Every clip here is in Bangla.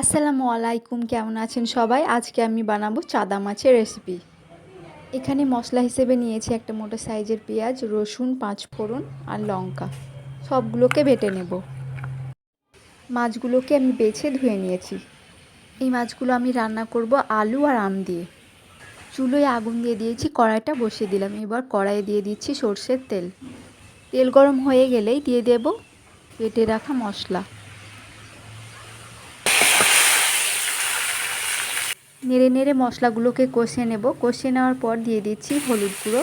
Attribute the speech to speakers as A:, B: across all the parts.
A: আসসালামু আলাইকুম, কেমন আছেন সবাই? আজকে আমি বানাবো চাদা মাছের রেসিপি এখানে মশলা হিসেবে নিয়েছি একটা মোটা সাইজের পেঁয়াজ, রসুন, পাঁচ ফোড়ন আর লঙ্কা। সবগুলোকে বেটে নেব। মাছগুলোকে আমি বেছে ধুয়ে নিয়েছি। এই মাছগুলো আমি রান্না করব আলু আর আম দিয়ে। চুলোয় আগুন দিয়ে দিয়েছি, কড়াইটা বসিয়ে দিলাম। এবার কড়াইয়ে দিয়ে দিচ্ছি সর্ষের তেল। তেল গরম হয়ে গেলেই দিয়ে দেব বেটে রাখা মশলা। নেড়ে নেড়ে মশলাগুলোকে কষে নেব। কষে নেওয়ার পর দিয়ে দিচ্ছি হলুদ গুঁড়ো,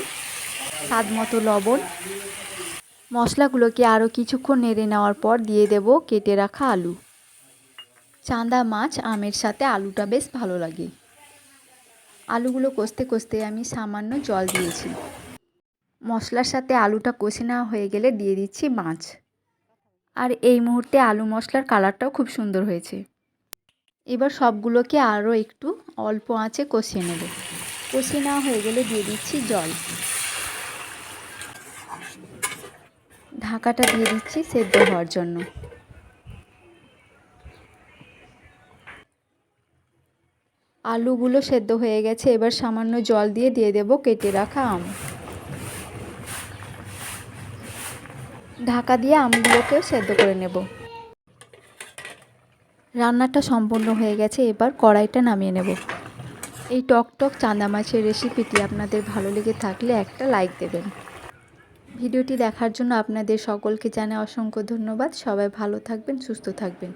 A: স্বাদ মতো লবণ। মশলাগুলোকে আরও কিছুক্ষণ নেড়ে নেওয়ার পর দিয়ে দেব কেটে রাখা আলু। চাঁদা মাছ, আমের সাথে আলুটা বেশ ভালো লাগে। আলুগুলো কষতে কষতে আমি সামান্য জল দিয়েছি। মশলার সাথে আলুটা কষে নেওয়া হয়ে গেলে দিয়ে দিচ্ছি মাছ। আর এই মুহূর্তে আলু মশলার কালারটাও খুব সুন্দর হয়েছে। এবার সবগুলোকে আরও একটু অল্প আঁচে কষিয়ে নেব। কষিয়ে নেওয়া হয়ে গেলে দিয়ে দিচ্ছি জল। ঢাকাটা দিয়ে দিচ্ছি সেদ্ধ হওয়ার জন্য। আলুগুলো সেদ্ধ হয়ে গেছে, এবার সামান্য জল দিয়ে দিয়ে দেব কেটে রাখা আম। ঢাকা দিয়ে আমগুলোকেও সেদ্ধ করে নেব। রান্নাটা সম্পূর্ণ হয়ে গেছে, এবার কড়াইটা নামিয়ে নেব। এই টক টক চাঁদা মাছের রেসিপিটি আপনাদের ভালো লেগে থাকলে একটা লাইক দেবেন। ভিডিওটি দেখার জন্য আপনাদের সকলকে জানাই অসংখ্য ধন্যবাদ। সবাই ভালো থাকবেন, সুস্থ থাকবেন।